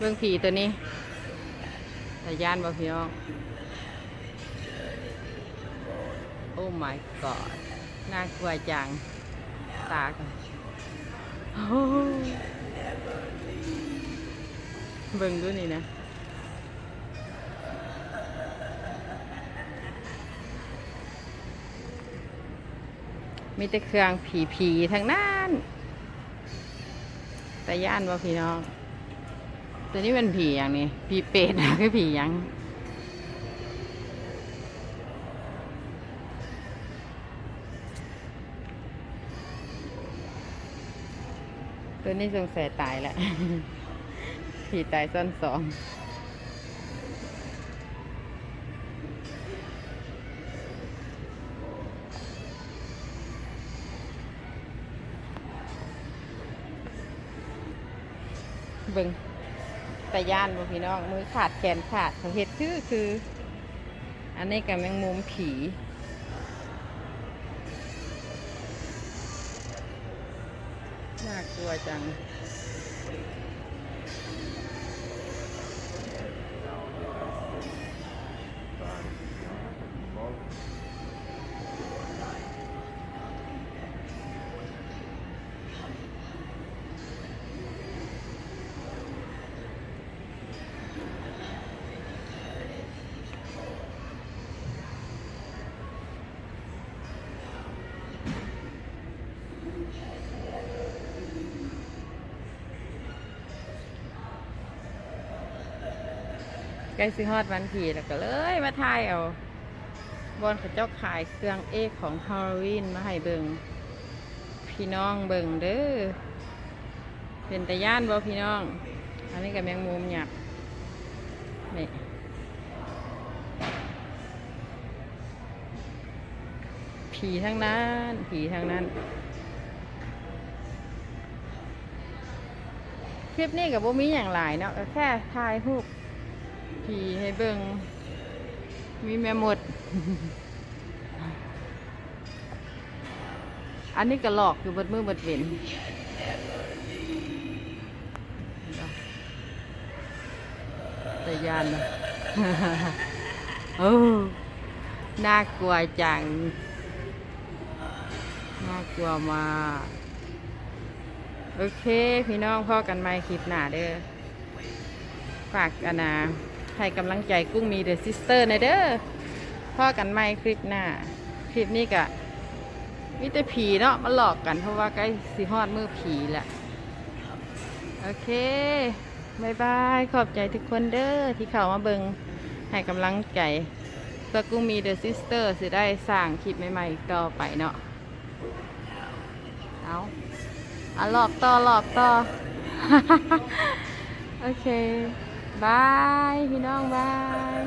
เบื้องผีตัวนี้แต่ย่านบ่พี่น้อง โอ้ my god น่ากลัวจัง ตากันโอ้เบิ่งดูนี่นะมีแต่เครื่องผีผีๆทั้งนั้น แต่ย่านว่าพี่น้อง ตัวนี้เป็นผีอย่างนี้ผีเป็ดนะคือผียังตัวนี้สงสัยตายแล้วผีตายซ่อนสองเบิ่ง แต่ย่านบ่พี่น้องมือขาดแขนขาดเขาเห็ดคือคือ อันนี้กับแมงมุมผีน่ากลัวจัง ใกล้สิฮอดวันผีแล้วก็เลยมาถ่ายเอาบอนเขาเจ้าขายเครื่องเอกของฮาโลวีนมาให้เบิงพี่น้องเบิงเด้อเป็นตะย่านบ่พี่น้อง อันนี้กับแมงมุมหยักนี่ผีทั้งนั้น ผีทั้งนั้น คลิปนี้กับบ่มีอย่างหลายเนาะแค่ถ่ายรูป ผีให้เบิงมีแม่หมด อันนี้ก็หลอกอยู่บดมือบดเวนแต่ยานนะโอ้น่ากลัวจัง น่ากลัวมากโอเค พี่น้องพ่อกันไหมคลิปหน้าเด้อฝากกันนะ ให้กำลังใจกุ้งมีเดอะซิสเตอร์ในเด้อพ่อกันไม่คลิปหน้า คลิปนี้กะมีแต่ผีเนาะมาหลอกกันเพราะว่าใกล้สิฮอดมือผีแหละ โอเคบายบายขอบใจทุกคนเด้อที่เข้ามาเบิงให้กำลังใจเพื่อกุ้งมีเดอะซิสเตอร์สิได้สร้างคลิปใหม่ๆต่อไปเนาะเอาอะหลอกต่อหลอกต่อ โอเค บาย พี่น้องบาย